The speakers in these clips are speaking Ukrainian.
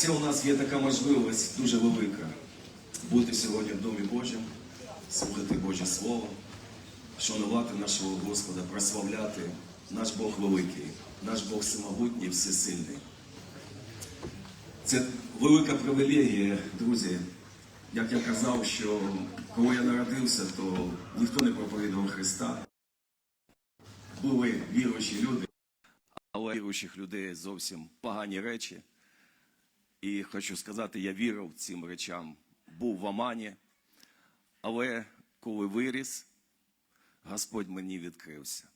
Це у нас є така можливість дуже велика бути сьогодні в Домі Божому, слухати Боже Слово, шанувати нашого Господа, прославляти наш Бог великий, наш Бог всемогутній, всесильний. Це велика привілегія, друзі. Як я казав, що коли я народився, то ніхто не проповідував Христа. Були віруючі люди, але віруючих людей зовсім погані речі. І хочу сказати, я вірив цим речам, був в Амані, але коли виріс, Господь мені відкрився.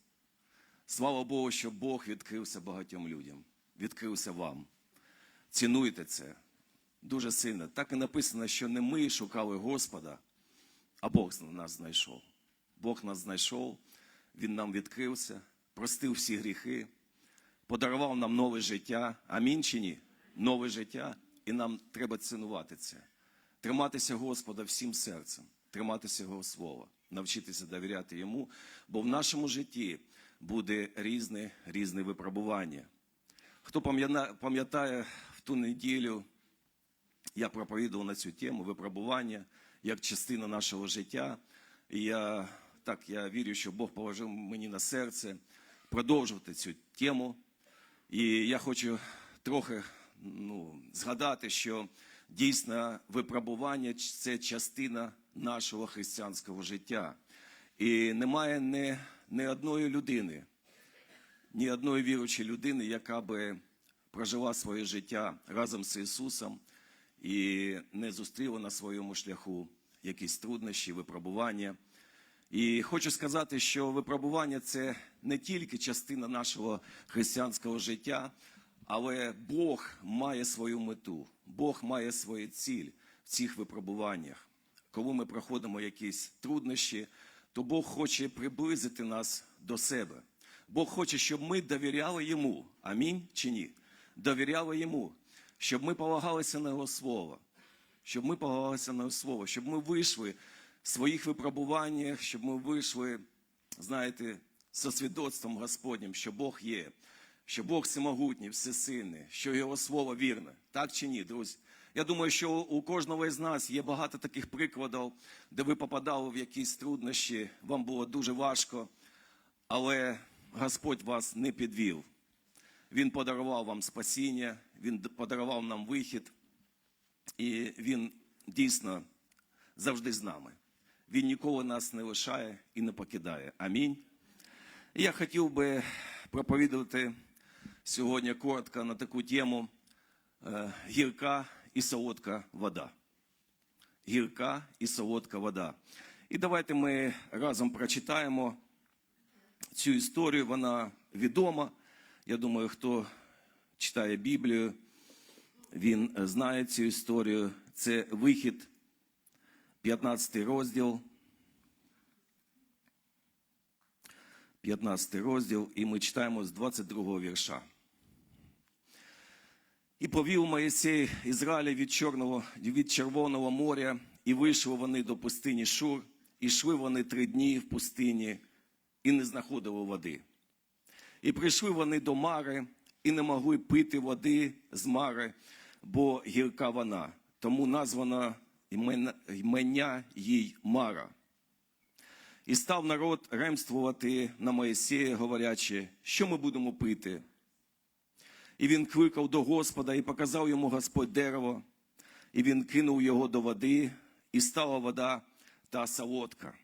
Слава Богу, що Бог відкрився багатьом людям, відкрився вам. Цінуйте це дуже сильно. Так і написано, що не ми шукали Господа, а Бог нас знайшов. Бог нас знайшов, Він нам відкрився, простив всі гріхи, подарував нам нове життя. Амінь чи ні? Нове життя, і нам треба цінувати це. Триматися Господа всім серцем, триматися Його слова, навчитися довіряти Йому, бо в нашому житті буде різне, різне випробування. Хто пам'ятає- в ту неділю, я проповідував на цю тему випробування як частина нашого життя. І я так я вірю, що Бог положив мені на серце продовжувати цю тему. І я хочу трохи ну, згадати, що дійсно випробування це частина нашого християнського життя. І немає ні, ні одної людини, ні одної віруючої людини, яка би прожила своє життя разом з Ісусом і не зустріла на своєму шляху якісь труднощі, випробування. І хочу сказати, що випробування це не тільки частина нашого християнського життя, але Бог має свою мету, Бог має свою ціль в цих випробуваннях. Коли ми проходимо якісь труднощі, то Бог хоче приблизити нас до себе. Бог хоче, щоб ми довіряли йому. Амінь чи ні? Довіряли йому, щоб ми полагалися на його слово, щоб ми полагалися на його слово, щоб ми вийшли в своїх випробуваннях, щоб ми вийшли, знаєте, со свідоцтвом Господнім, що Бог є, що Бог всемогутній, всесильний, що Його слово вірне. Так чи ні, друзі? Я думаю, що у кожного із нас є багато таких прикладів, де ви попадали в якісь труднощі, вам було дуже важко, але Господь вас не підвів. Він подарував вам спасіння, Він подарував нам вихід, і Він дійсно завжди з нами. Він ніколи нас не лишає і не покидає. Амінь. Я хотів би проповідувати сьогодні коротко на таку тему е, гірка і солодка вода. Гірка і солодка вода. І давайте ми разом прочитаємо цю історію. Вона відома. Я думаю, хто читає Біблію, він знає цю історію. Це вихід, 15 розділ. 15 розділ, і ми читаємо з 22 вірша. І повів Моїсей Ізраїля від Чорного, від Червоного моря, і вийшли вони до пустині Шур, і йшли вони три дні в пустині, і не знаходили води. І прийшли вони до Мари, і не могли пити води з Мари, бо гірка вона. Тому названо імена- імення їй Мара. І став народ ремствувати на Моїсея, говорячи, що ми будемо пити. І він кликав до Господа і показав йому Господь дерево, і він кинув його до води, і стала вода та солодка.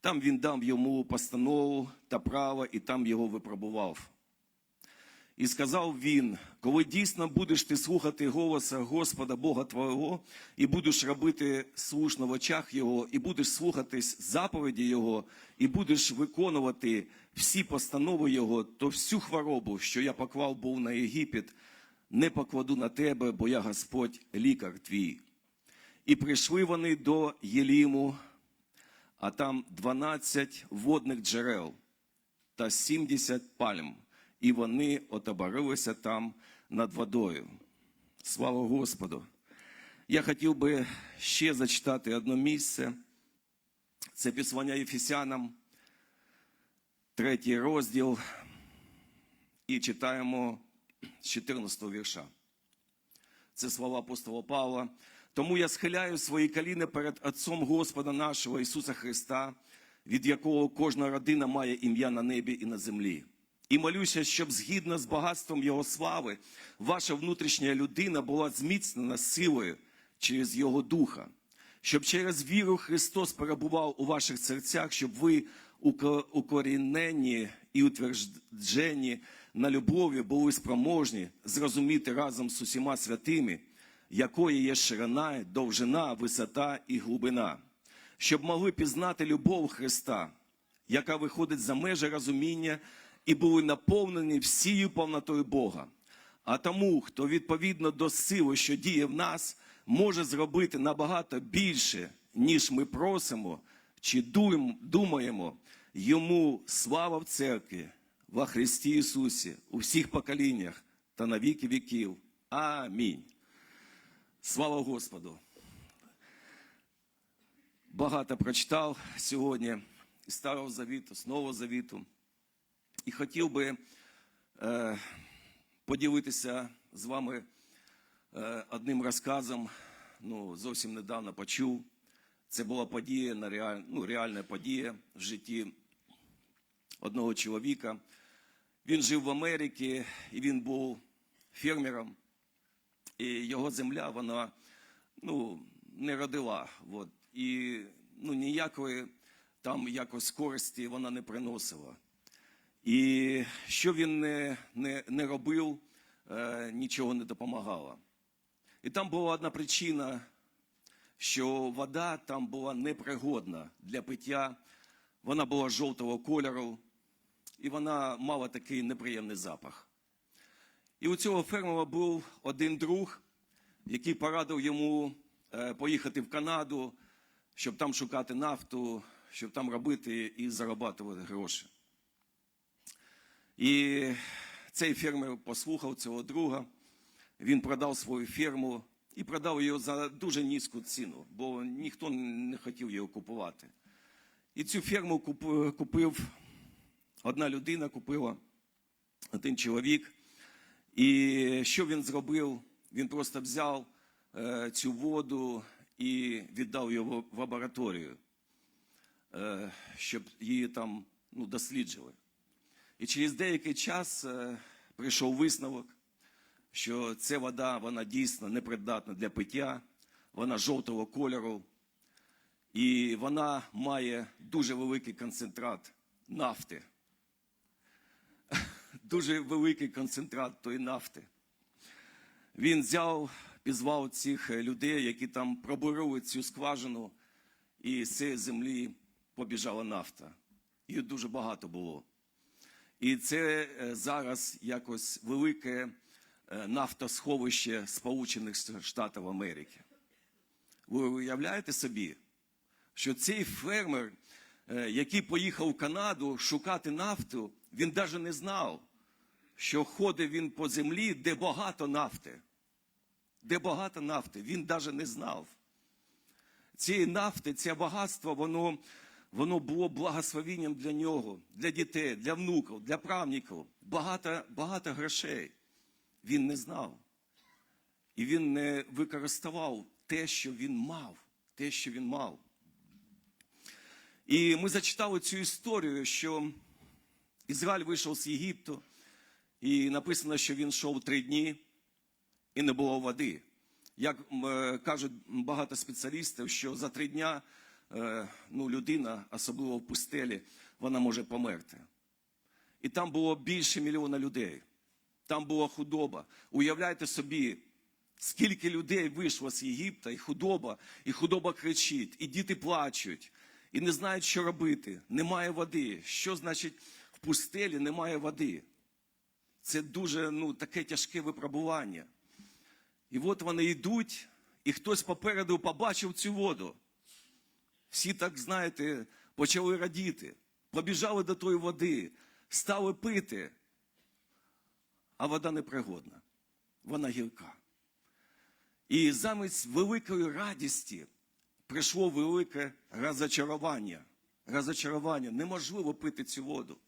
Там він дав йому постанову та право, і там його випробував. І сказав він: коли дійсно будеш ти слухати голоса Господа Бога Твого, і будеш робити слушно в очах Його, і будеш слухатись заповіді Його, і будеш виконувати всі постанови Його, то всю хворобу, що я поклав був на Єгипет, не покладу на тебе, бо я Господь лікар твій. І прийшли вони до Єліму, а там 12 водних джерел та 70 пальм, і вони отоборилися там над водою. Слава Господу! Я хотів би ще зачитати одне місце. Це післання Єфесянам, третій розділ, і читаємо з 14 вірша. Це слова апостола Павла. Тому я схиляю свої коліна перед Отцом Господа нашого Ісуса Христа, від якого кожна родина має ім'я на небі і на землі. І молюся, щоб згідно з багатством Його слави, ваша внутрішня людина була зміцнена силою через Його Духа, щоб через віру Христос перебував у ваших серцях, щоб ви уко- укорінені і утверджені на любові були спроможні зрозуміти разом з усіма святими, якої є ширина, довжина, висота і глибина, щоб могли пізнати любов Христа, яка виходить за межі розуміння, і були наповнені всією повнотою Бога. А тому, хто відповідно до сили, що діє в нас, може зробити набагато більше, ніж ми просимо чи думаємо, йому слава в церкві, во Христі Ісусі, у всіх поколіннях та на віки віків. Амінь. Слава Господу! Багато прочитав сьогодні Старого Завіту, з Нового Завіту. І хотів би е, поділитися з вами е, одним розказом. Ну, зовсім недавно почув. Це була подія, на реаль... ну, реальна подія в житті одного чоловіка. Він жив в Америці і він був фермером. І його земля, вона ну, не родила. От. І ну, ніякої там якось користі вона не приносила. І що він не, не, не робив, е, нічого не допомагало. І там була одна причина, що вода там була непригодна для пиття, вона була жовтого кольору, і вона мала такий неприємний запах. І у цього фермера був один друг, який порадив йому е, поїхати в Канаду, щоб там шукати нафту, щоб там робити і зарабатувати гроші. І цей фермер послухав цього друга, він продав свою ферму і продав її за дуже низьку ціну, бо ніхто не хотів її купувати. І цю ферму купив одна людина, купила один чоловік. І що він зробив? Він просто взяв е, цю воду і віддав її в лабораторію, е, щоб її там ну, досліджували. І через деякий час е, прийшов висновок, що ця вода вона дійсно непридатна для пиття, вона жовтого кольору, і вона має дуже великий концентрат нафти. Дуже великий концентрат тої нафти. Він взяв, пізвав цих людей, які там пробурили цю скважину, і з цієї землі побіжала нафта. Її дуже багато було. І це е, зараз якось велике е, нафтосховище Сполучених Штатів Америки. Ви уявляєте собі, що цей фермер, е, який поїхав в Канаду шукати нафту, він навіть не знав, що ходить він по землі, де багато нафти. Де багато нафти, він навіть не знав. Цієї нафти, це багатство, воно, воно було благословенням для нього, для дітей, для внуків, для правніків. Багато, багато грошей. Він не знав. І він не використовував те, що він мав. Те, що він мав. І ми зачитали цю історію, що Ізраїль вийшов з Єгипту, і написано, що він йшов три дні і не було води. Як е, кажуть багато спеціалістів, що за три дня ну, людина, особливо в пустелі, вона може померти. І там було більше мільйона людей. Там була худоба. Уявляйте собі, скільки людей вийшло з Єгипта, і худоба, і худоба кричить, і діти плачуть, і не знають, що робити. Немає води. Що значить в пустелі немає води? Це дуже ну, таке тяжке випробування. І от вони йдуть, і хтось попереду побачив цю воду. Всі, так знаєте, почали радіти, побіжали до тої води, стали пити. А вода непригодна, вона гірка. І замість великої радісті прийшло велике розочарування. Розочарування. Неможливо пити цю воду.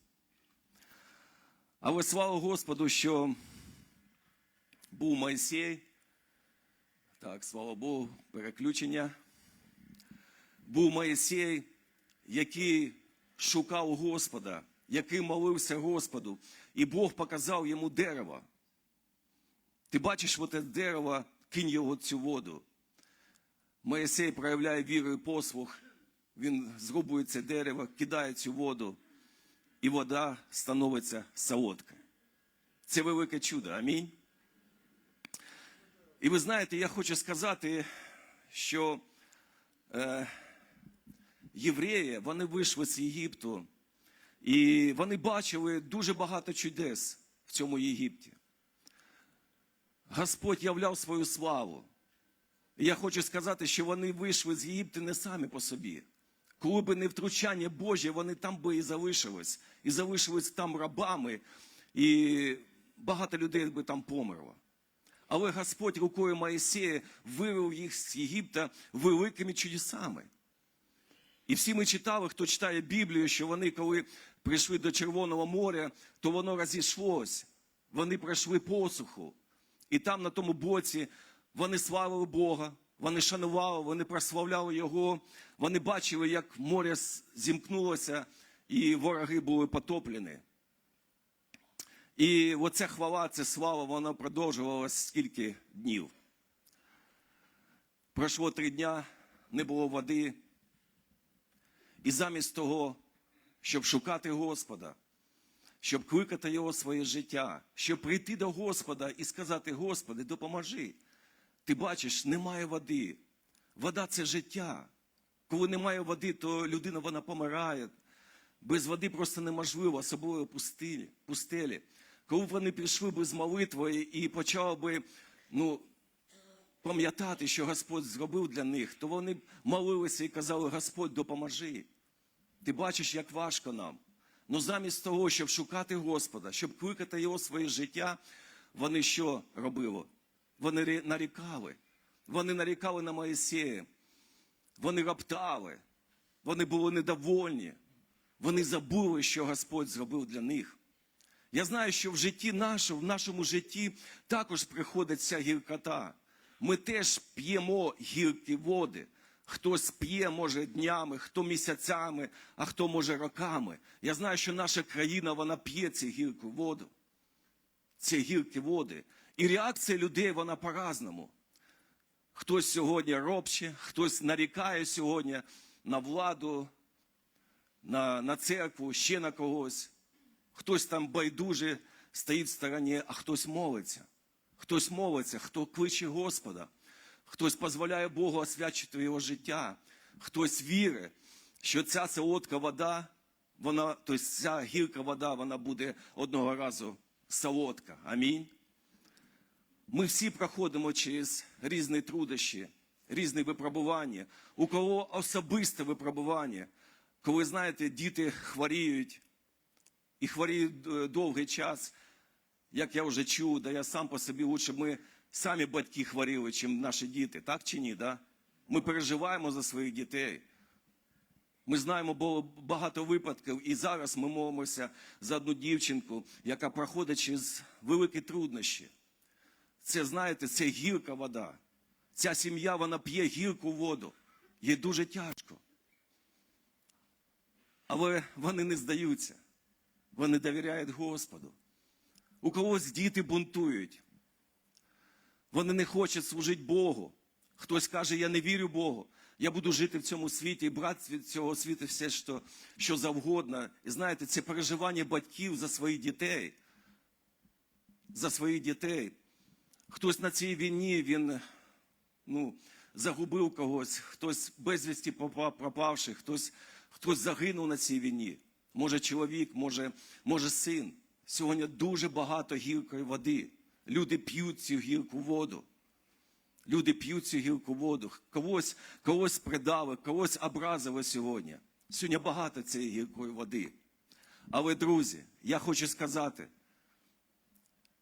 Але слава Господу, що був Мойсей, Так, слава Богу, переключення. Був Моїсей, який шукав Господа, який молився Господу, і Бог показав йому дерево. Ти бачиш оте дерево, кинь його цю воду. Моїсей проявляє віру і послух. Він зрубує це дерево, кидає цю воду, і вода становиться солодка. Це велике чудо. Амінь. І ви знаєте, я хочу сказати, що е, євреї вони вийшли з Єгипту, і вони бачили дуже багато чудес в цьому Єгипті. Господь являв свою славу. І я хочу сказати, що вони вийшли з Єгипту не самі по собі. Коли б не втручання Божє, вони там би і залишились, і залишились там рабами, і багато людей би там померло. Але Господь рукою Моїсея вивів їх з Єгипта великими чудесами. І всі ми читали, хто читає Біблію, що вони, коли прийшли до Червоного моря, то воно розійшлось. Вони пройшли посуху. І там, на тому боці, вони славили Бога, вони шанували, вони прославляли Його, вони бачили, як море зімкнулося, і вороги були потоплені. І оця хвала, ця слава, вона продовжувалася скільки днів. Пройшло три дня, не було води. І замість того, щоб шукати Господа, щоб кликати Його в своє життя, щоб прийти до Господа і сказати: Господи, допоможи. Ти бачиш, немає води. Вода це життя. Коли немає води, то людина вона помирає. Без води просто неможливо, особливо пустелі. пустелі. Коли б вони пішли би з молитвою і почали би ну, пам'ятати, що Господь зробив для них, то вони молилися і казали, Господь, допоможи. Ти бачиш, як важко нам. Ну замість того, щоб шукати Господа, щоб кликати Його своє життя, вони що робили? Вони нарікали. Вони нарікали на Моїсея. Вони роптали. Вони були недовольні. Вони забули, що Господь зробив для них. Я знаю, що в житті нашому, в нашому житті також приходить ця гіркота. Ми теж п'ємо гіркі води. Хтось п'є, може, днями, хто місяцями, а хто може роками. Я знаю, що наша країна вона п'є цю гірку воду, ці гіркі води. І реакція людей вона по-разному. Хтось сьогодні робче, хтось нарікає сьогодні на владу, на, на церкву, ще на когось. Хтось там байдуже стоїть в стороні, а хтось молиться. Хтось молиться, хто кличе Господа, хтось дозволяє Богу освячити його життя, хтось вірить, що ця солодка вода, вона, тобто ця гірка вода, вона буде одного разу солодка. Амінь. Ми всі проходимо через різні трудощі, різні випробування. У кого особисте випробування, коли знаєте, діти хворіють і хворіють е, довгий час, як я вже чув, да я сам по собі лучше ми самі батьки хворіли, чим наші діти, так чи ні? Да? Ми переживаємо за своїх дітей. Ми знаємо було багато випадків, і зараз ми молимося за одну дівчинку, яка проходить через великі труднощі. Це, знаєте, це гірка вода. Ця сім'я вона п'є гірку воду. Їй дуже тяжко. Але вони не здаються. Вони довіряють Господу. У когось діти бунтують. Вони не хочуть служити Богу. Хтось каже, я не вірю Богу. Я буду жити в цьому світі і брати від цього світу все, що, що завгодно. І знаєте, це переживання батьків за своїх дітей. За своїх дітей. Хтось на цій війні він ну, загубив когось, хтось безвісті пропавший, хтось, хтось загинув на цій війні. Може чоловік, може, може син. Сьогодні дуже багато гіркої води. Люди п'ють цю гірку воду. Люди п'ють цю гірку воду. Когось, когось придали, когось образили сьогодні. Сьогодні багато цієї гіркої води. Але, друзі, я хочу сказати,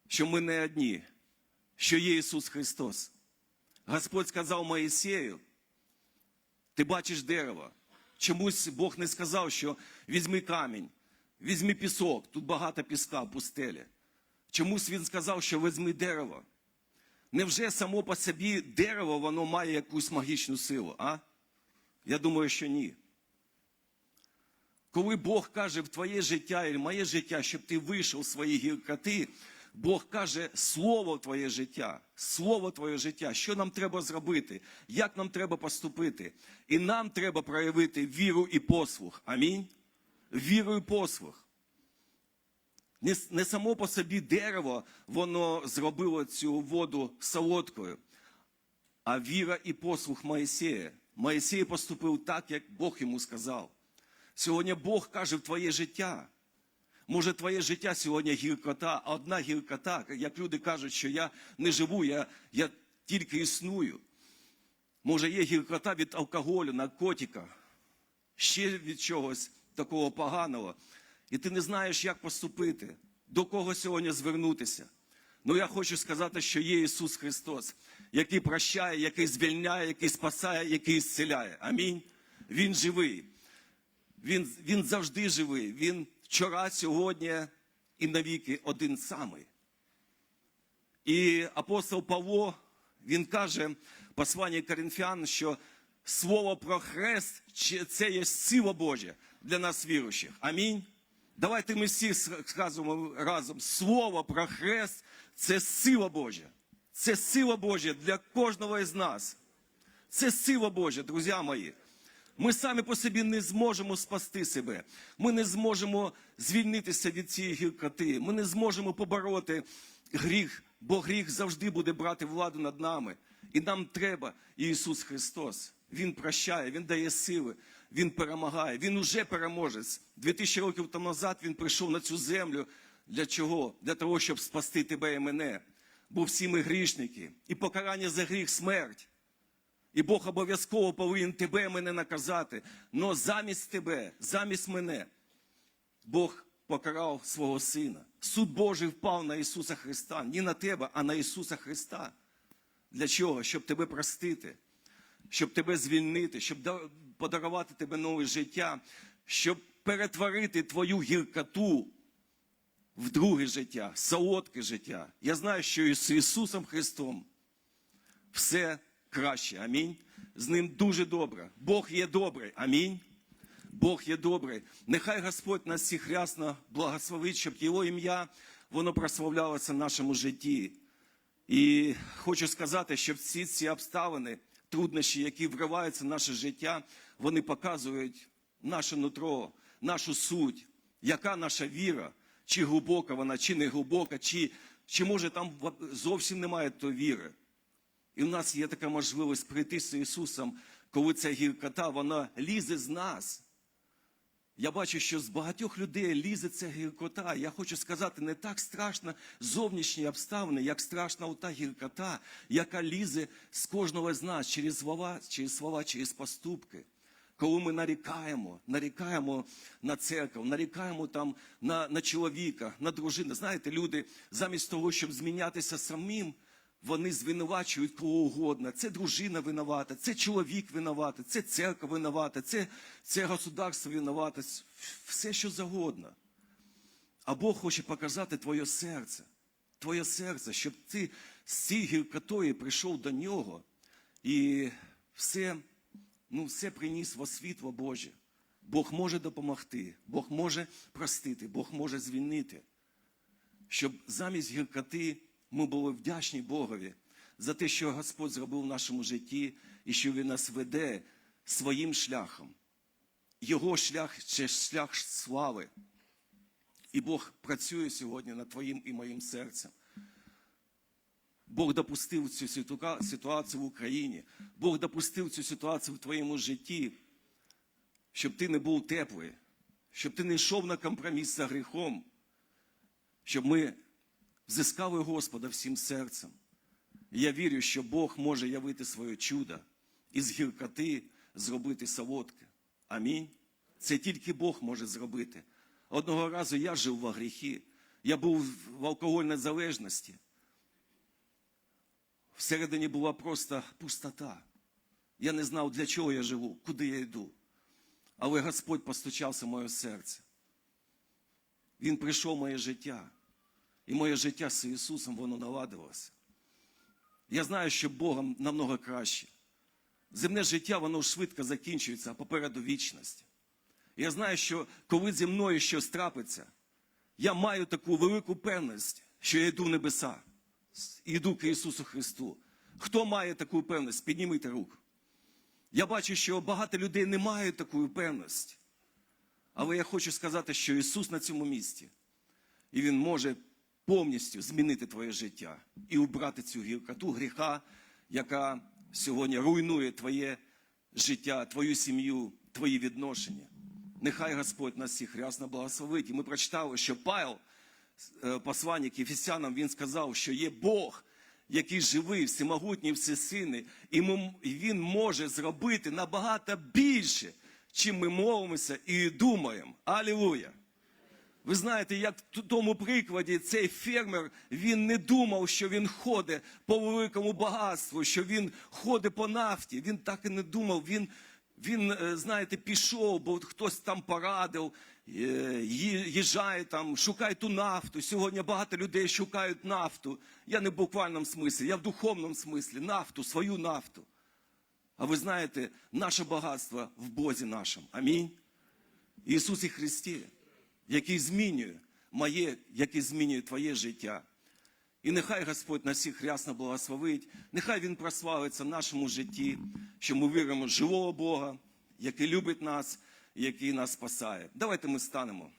що ми не одні, що є Ісус Христос. Господь сказав Моїсею, ти бачиш дерево. Чомусь Бог не сказав, що візьми камінь, візьми пісок, тут багато піска в пустелі. Чомусь він сказав, що візьми дерево. Невже само по собі дерево воно має якусь магічну силу, а? Я думаю, що ні. Коли Бог каже в твоє життя і моє життя, щоб ти вийшов з своєї гіркоти, Бог каже слово твоє життя, слово твоє життя, що нам треба зробити, як нам треба поступити. І нам треба проявити віру і послух. Амінь. Віру і послух. Не, не само по собі дерево, воно зробило цю воду солодкою, а віра і послух Моїсея. Моїсей поступив так, як Бог йому сказав. Сьогодні Бог каже в твоє життя. Може, твоє життя сьогодні гіркота, а одна гіркота, як люди кажуть, що я не живу, я, я тільки існую. Може, є гіркота від алкоголю, наркотика, ще від чогось такого поганого. І ти не знаєш, як поступити, до кого сьогодні звернутися. Ну я хочу сказати, що є Ісус Христос, який прощає, який звільняє, який спасає, який зціляє. Амінь. Він живий. Він, він завжди живий. Він вчора, сьогодні і навіки один самий. І апостол Павло, він каже посланні Коринфян, що слово про хрест це є сила Божа для нас віруючих. Амінь. Давайте ми всі скажемо разом. Слово про хрест це сила Божа. Це сила Божа для кожного із нас. Це сила Божа, друзі мої. Ми самі по собі не зможемо спасти себе. Ми не зможемо звільнитися від цієї гіркоти. Ми не зможемо побороти гріх, бо гріх завжди буде брати владу над нами. І нам треба Ісус Христос. Він прощає, Він дає сили, Він перемагає. Він уже переможець. Дві тисячі років тому назад Він прийшов на цю землю. Для чого? Для того, щоб спасти тебе і мене. Бо всі ми грішники. І покарання за гріх смерть. І Бог обов'язково повинен тебе мене наказати. Но замість тебе, замість мене, Бог покарав свого сина. Суд Божий впав на Ісуса Христа. Не на тебе, а на Ісуса Христа. Для чого? Щоб тебе простити, щоб тебе звільнити, щоб подарувати тебе нове життя, щоб перетворити твою гіркоту в друге життя, солодке життя. Я знаю, що із Ісусом Христом все краще. Амінь. З ним дуже добре. Бог є добрий. Амінь. Бог є добрий. Нехай Господь нас всіх рясно благословить, щоб Його ім'я воно прославлялося в нашому житті. І хочу сказати, що всі ці обставини, труднощі, які вриваються в наше життя, вони показують наше нутро, нашу суть, яка наша віра, чи глибока вона, чи не глибока, чи, чи може там зовсім немає тої віри. І в нас є така можливість прийти з Ісусом, коли ця гіркота, вона лізе з нас. Я бачу, що з багатьох людей лізе ця гіркота. Я хочу сказати, не так страшно зовнішні обставини, як страшна ота гіркота, яка лізе з кожного з нас через слова, через слова, через поступки. Коли ми нарікаємо, нарікаємо на церкву, нарікаємо там на, на чоловіка, на дружину. Знаєте, люди замість того, щоб змінятися самим, вони звинувачують кого угодно. Це дружина винувата, це чоловік винувата, це церква винувата, це, це государство винувате, все що завгодно. А Бог хоче показати твоє серце, твоє серце, щоб ти з цією гіркотою прийшов до нього і все, ну, все приніс во світло Боже. Бог може допомогти, Бог може простити, Бог може звільнити. Щоб замість гіркоти ми були вдячні Богові за те, що Господь зробив в нашому житті і що Він нас веде своїм шляхом. Його шлях це шлях слави. І Бог працює сьогодні над твоїм і моїм серцем. Бог допустив цю ситуацію в Україні. Бог допустив цю ситуацію в твоєму житті, щоб ти не був теплий, щоб ти не йшов на компроміс за гріхом, щоб ми взискали Господа всім серцем. Я вірю, що Бог може явити своє чудо і з гіркоти зробити солодке. Амінь. Це тільки Бог може зробити. Одного разу я жив во гріхі, я був в алкогольній залежності. Всередині була просто пустота. Я не знав, для чого я живу, куди я йду. Але Господь постучався в моє серце. Він прийшов в моє життя. І моє життя з Ісусом воно наладилося. Я знаю, що Богом намного краще. Земне життя, воно швидко закінчується, а попереду вічність. Я знаю, що коли зі мною щось трапиться, я маю таку велику певність, що я йду в небеса, йду к Ісусу Христу. Хто має таку певність? Підніміть руку. Я бачу, що багато людей не мають такої певності. Але я хочу сказати, що Ісус на цьому місці. І Він може повністю змінити твоє життя і убрати цю гіркоту гріха, яка сьогодні руйнує твоє життя, твою сім'ю, твої відношення. Нехай Господь нас всіх рясно благословить. І ми прочитали, що Павел, е, посланник Ефесянам, він сказав, що є Бог, який живий, всемогутній, всесильний, і він може зробити набагато більше, чим ми молимося і думаємо. Алілуя! Ви знаєте, як в тому прикладі цей фермер він не думав, що він ходить по великому багатству, що він ходить по нафті. Він так і не думав. Він, він е, знаєте, пішов, бо хтось там порадив, е, їжджає там, шукай ту нафту. Сьогодні багато людей шукають нафту. Я не в буквальному смислі, я в духовному смислі, нафту, свою нафту. А ви знаєте, наше багатство в Бозі нашому. Амінь. Ісусі Христі, який змінює моє, який змінює твоє життя. І нехай Господь нас всіх рясно благословить, нехай Він прославиться в нашому житті, що ми віримо в живого Бога, який любить нас, який нас спасає. Давайте ми станемо.